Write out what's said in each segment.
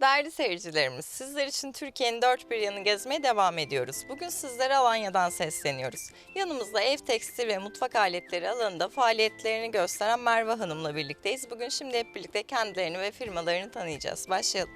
Değerli seyircilerimiz, sizler için Türkiye'nin dört bir yanı gezmeye devam ediyoruz. Bugün sizlere Alanya'dan sesleniyoruz. Yanımızda ev tekstil ve mutfak aletleri alanında faaliyetlerini gösteren Merve Hanım'la birlikteyiz. Bugün şimdi hep birlikte kendilerini ve firmalarını tanıyacağız. Başlayalım.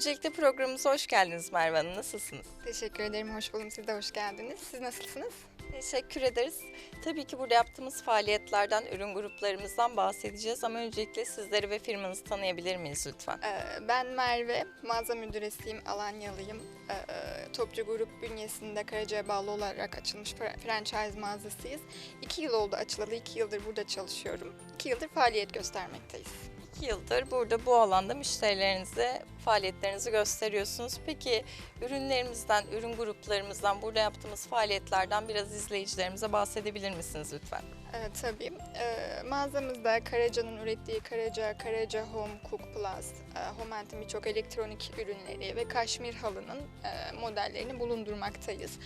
Öncelikle programımıza hoş geldiniz Merve Hanım. Nasılsınız? Teşekkür ederim, hoş buldum. Siz de hoş geldiniz. Siz nasılsınız? Teşekkür ederiz. Tabii ki burada yaptığımız faaliyetlerden, ürün gruplarımızdan bahsedeceğiz ama öncelikle sizleri ve firmanızı tanıyabilir miyiz lütfen? Ee, Ben Merve, mağaza müdüresiyim, Alanyalıyım. Ee, Topçu Grup bünyesinde Karaca'ya bağlı olarak açılmış fra- franchise mağazasıyız. İki yıl oldu açılalı, iki yıldır burada çalışıyorum. İki yıldır faaliyet göstermekteyiz. İki yıldır burada bu alanda müşterilerinize faaliyetlerinizi gösteriyorsunuz. Peki ürünlerimizden, ürün gruplarımızdan, burada yaptığımız faaliyetlerden biraz izleyicilerimize bahsedebilir misiniz lütfen? Evet tabii. Ee, mağazamızda Karaca'nın ürettiği Karaca, Karaca Home Cook Plus, e, Homent'in birçok elektronik ürünleri ve kaşmir halının e, modellerini bulundurmaktayız.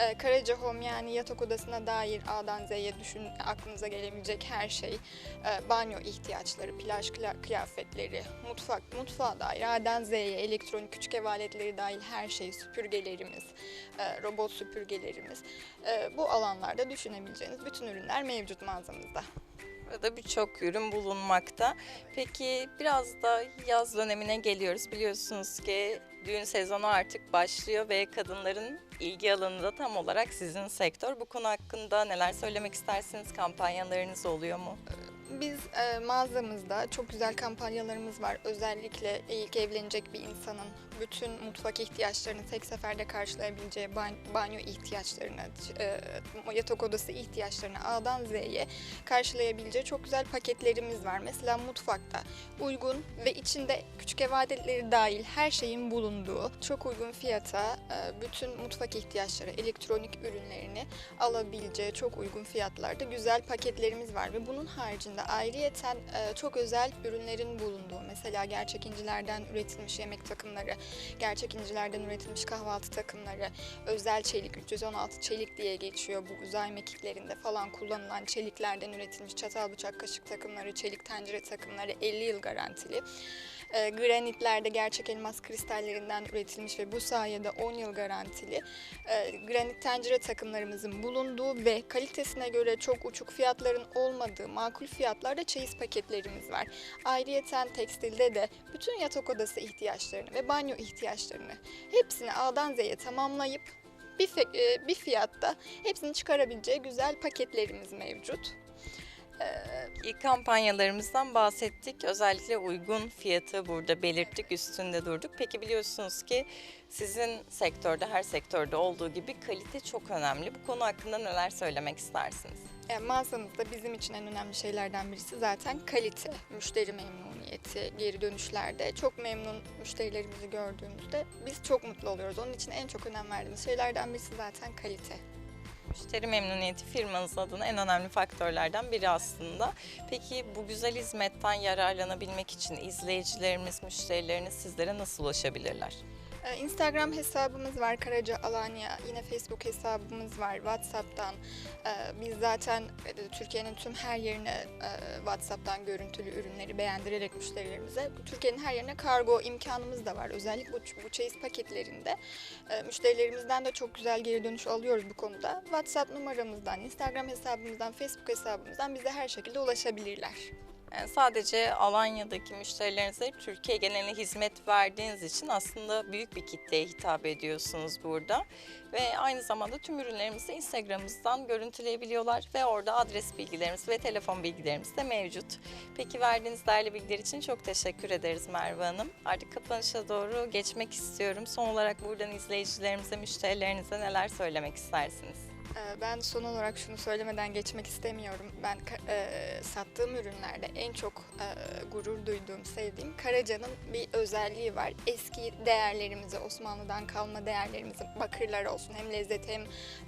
E, Karaca Home yani yatak odasına dair A'dan Z'ye düşün aklınıza gelebilecek her şey, e, banyo ihtiyaçları, plaj kıyafetleri, mutfak, mutfağa dair A'dan Z'ye elektronik küçük ev aletleri dahil her şey, süpürgelerimiz, e, robot süpürgelerimiz. E, bu alanlarda düşünebileceğiniz bütün ürünler mevcut mağazamızda. Burada birçok ürün bulunmakta. Peki biraz da yaz dönemine geliyoruz. Biliyorsunuz ki düğün sezonu artık başlıyor ve kadınların ilgi alanı da tam olarak sizin sektör. Bu konu hakkında neler söylemek istersiniz? Kampanyalarınız oluyor mu? Biz e, mağazamızda çok güzel kampanyalarımız var. Özellikle ilk evlenecek bir insanın bütün mutfak ihtiyaçlarını tek seferde karşılayabileceği ban- banyo ihtiyaçlarını, e, yatak odası ihtiyaçlarını A'dan Z'ye karşılayabileceği çok güzel paketlerimiz var. Mesela mutfakta uygun ve içinde küçük ev aletleri dahil her şeyin bulunduğu çok uygun fiyata e, bütün mutfak ihtiyaçları, elektronik ürünlerini alabileceği çok uygun fiyatlarda güzel paketlerimiz var ve bunun haricinde ayrıyeten e, çok özel ürünlerin bulunduğu mesela gerçek incilerden üretilmiş yemek takımları, gerçek incilerden üretilmiş kahvaltı takımları, özel çelik 316 çelik diye geçiyor bu uzay mekiklerinde falan kullanılan çeliklerden üretilmiş çatal bıçak kaşık takımları, çelik tencere takımları 50 yıl garantili. E, granitlerde gerçek elmas kristallerinden üretilmiş ve bu sayede 10 yıl garantili e, granit tencere takımlarımızın bulunduğu ve kalitesine göre çok uçuk fiyatların olmadığı makul fiyatlarda çeyiz paketlerimiz var. Ayrıyeten tekstilde de bütün yatak odası ihtiyaçlarını ve banyo ihtiyaçlarını hepsini A'dan Z'ye tamamlayıp bir, e, bir fiyatta hepsini çıkarabileceği güzel paketlerimiz mevcut. Ee, İlk kampanyalarımızdan bahsettik. Özellikle uygun fiyatı burada belirttik, üstünde durduk. Peki biliyorsunuz ki sizin sektörde, her sektörde olduğu gibi kalite çok önemli. Bu konu hakkında neler söylemek istersiniz? E, mağazamızda bizim için en önemli şeylerden birisi zaten kalite, müşteri memnuniyeti, geri dönüşlerde. Çok memnun müşterilerimizi gördüğümüzde biz çok mutlu oluyoruz. Onun için en çok önem verdiğimiz şeylerden birisi zaten kalite. Müşteri memnuniyeti firmanız adına en önemli faktörlerden biri aslında. Peki bu güzel hizmetten yararlanabilmek için izleyicilerimiz, müşterileriniz sizlere nasıl ulaşabilirler? Ee, Instagram hesabımız var Karaca Alanya, yine Facebook hesabımız var WhatsApp'tan. Ee, Biz zaten e, Türkiye'nin tüm her yerine e, WhatsApp'tan görüntülü ürünleri beğendirerek müşterilerimize Türkiye'nin her yerine kargo imkanımız da var. Özellikle bu, bu çeyiz paketlerinde e, müşterilerimizden de çok güzel geri dönüş alıyoruz bu konuda. WhatsApp numaramızdan, Instagram hesabımızdan, Facebook hesabımızdan bize her şekilde ulaşabilirler. Yani sadece Alanya'daki müşterilerinize Türkiye geneline hizmet verdiğiniz için aslında büyük bir kitleye hitap ediyorsunuz burada. Ve aynı zamanda tüm ürünlerimizi Instagram'ımızdan görüntüleyebiliyorlar ve orada adres bilgilerimiz ve telefon bilgilerimiz de mevcut. Peki verdiğiniz değerli bilgiler için çok teşekkür ederiz Merve Hanım. Artık kapanışa doğru geçmek istiyorum. Son olarak buradan izleyicilerimize, müşterilerinize neler söylemek istersiniz? Ee, Ben son olarak şunu söylemeden geçmek istemiyorum. Ben e, sattığım ürünlerde en çok e, gurur duyduğum, sevdiğim Karaca'nın bir özelliği var. Eski değerlerimizi, Osmanlı'dan kalma değerlerimizi, bakırlar olsun hem lezzet hem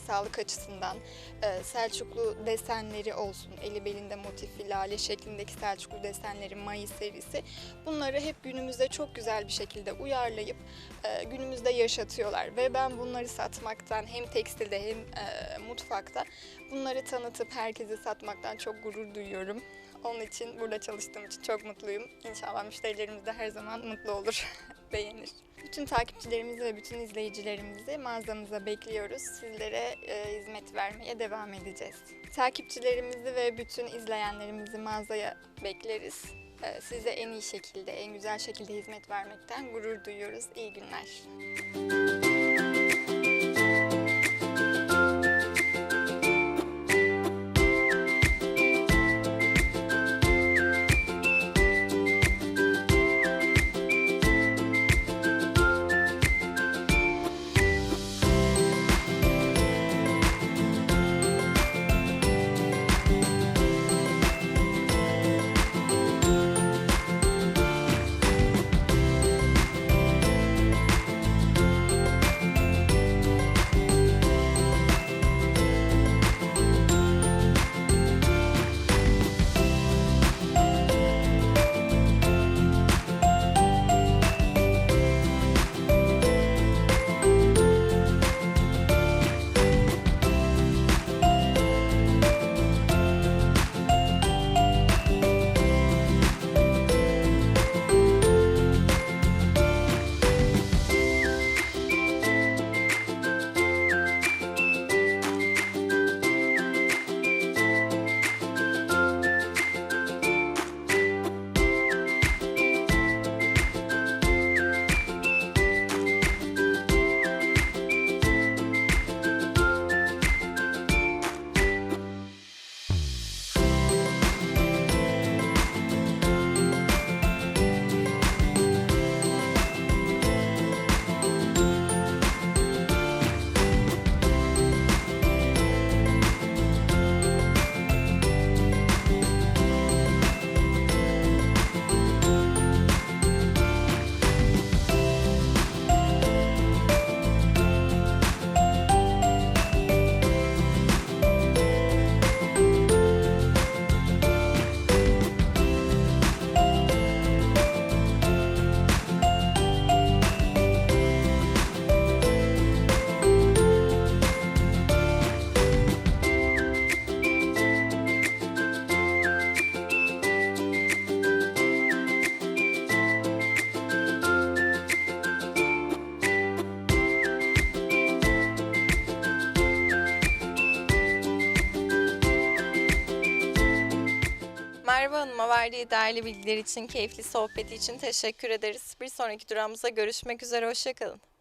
sağlık açısından, e, Selçuklu desenleri olsun, eli belinde motifli lale şeklindeki Selçuklu desenleri, Mayıs serisi. Bunları hep günümüzde çok güzel bir şekilde uyarlayıp e, günümüzde yaşatıyorlar ve ben bunları satmaktan hem tekstilde hem e, mutfakta bunları tanıtıp herkese satmaktan çok gurur duyuyorum. Onun için burada çalıştığım için çok mutluyum. İnşallah müşterilerimiz de her zaman mutlu olur, beğenir. Bütün takipçilerimizi ve bütün izleyicilerimizi mağazamıza bekliyoruz. Sizlere e, hizmet vermeye devam edeceğiz. Takipçilerimizi ve bütün izleyenlerimizi mağazaya bekleriz. E, size en iyi şekilde, en güzel şekilde hizmet vermekten gurur duyuyoruz. İyi günler. Merve verdiği değerli bilgiler için, keyifli sohbeti için teşekkür ederiz. Bir sonraki durağımıza görüşmek üzere, hoşçakalın.